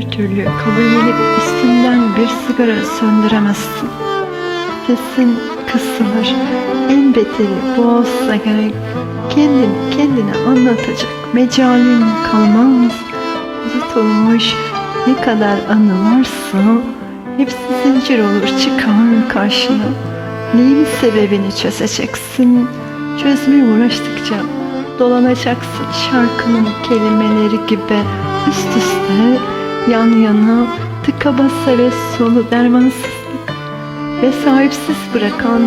türlü kabullenip üstünden bir sigara söndüremezsin. Sesin kısılır, en beteri bu olsa gerek. Kendin kendine anlatacak mecalin kalmaz. Unutulmuş ne kadar anı varsa hepsi zincir olur çıkar karşına. Neyin sebebini çözeceksin? Çözmeye uğraştıkça dolanacaksın şarkının kelimeleri gibi üst üste yan yana tıka basa ve sonu dermansızlık ve sahipsiz bırakan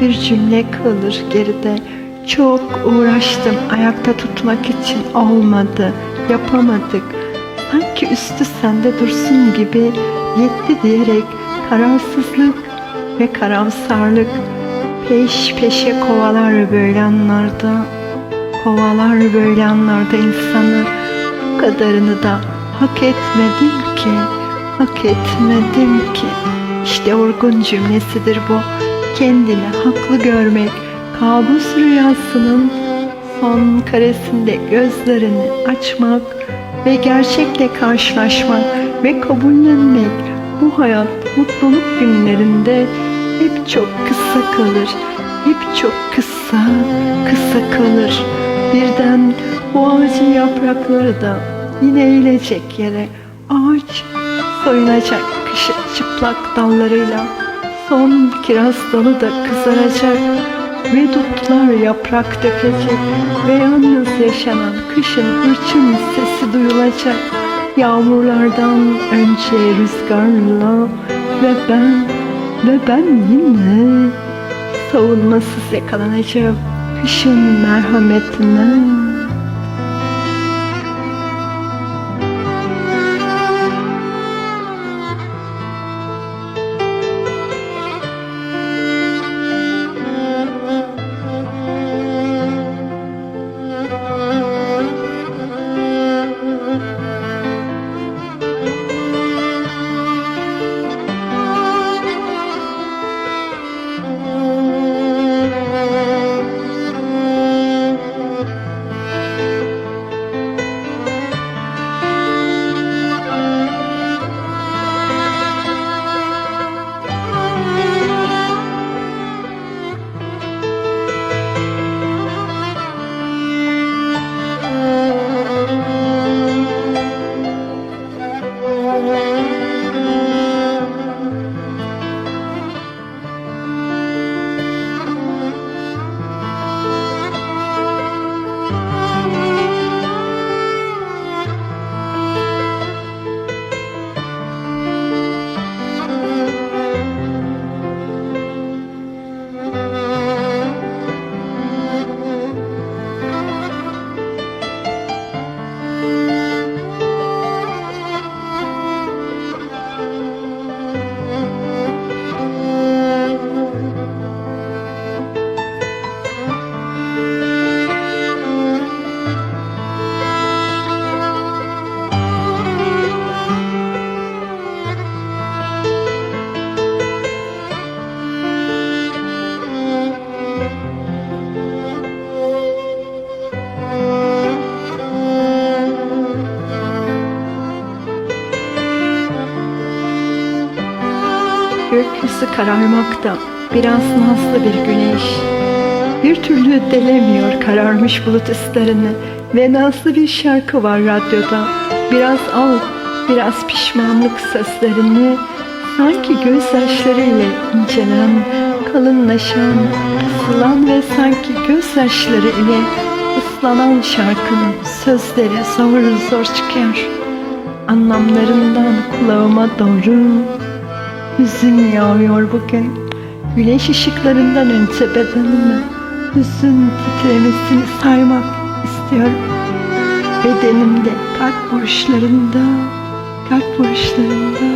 bir cümle kalır geride. Çok uğraştım ayakta tutmak için olmadı, yapamadık. Sanki üstü sende dursun gibi yetti diyerek kararsızlık ve karamsarlık peş peşe kovalar böyle anlarda. Kovalar böyle anlarda insanı bu kadarını da hak etmedim ki, hak etmedim ki. İşte orgun cümlesidir bu. Kendini haklı görmek, kabus rüyasının son karesinde gözlerini açmak ve gerçekle karşılaşmak ve kabullenmek bu hayat mutluluk günlerinde hep çok kısa kalır. Hep çok kısa, kısa kalır. Birden bu ağacın yaprakları da yine eğilecek yere. Ağaç soyunacak kışın çıplak dallarıyla. Son kiraz dalı da kızaracak ve dutlar yaprak dökecek ve yalnız yaşanan kışın hırçın sesi duyulacak. Yağmurlardan önce rüzgarla ve ben ve ben yine savunmasız yakalanacağım kışın merhametine. Gökyüzü kararmakta, biraz nazlı bir güneş. Bir türlü delemiyor kararmış bulut üstlerini ve nazlı bir şarkı var radyoda. Biraz al, biraz pişmanlık seslerini, sanki gözyaşlarıyla incelen, kalınlaşan, ısılan ve sanki gözyaşları ile ıslanan şarkının sözleri zor zor çıkıyor. Anlamlarından kulağıma doğru Hüzün yağıyor bugün. Güneş ışıklarından önce bedenime hüzün titremesini saymak istiyorum. Bedenimde, kalp vuruşlarında, kalp vuruşlarında.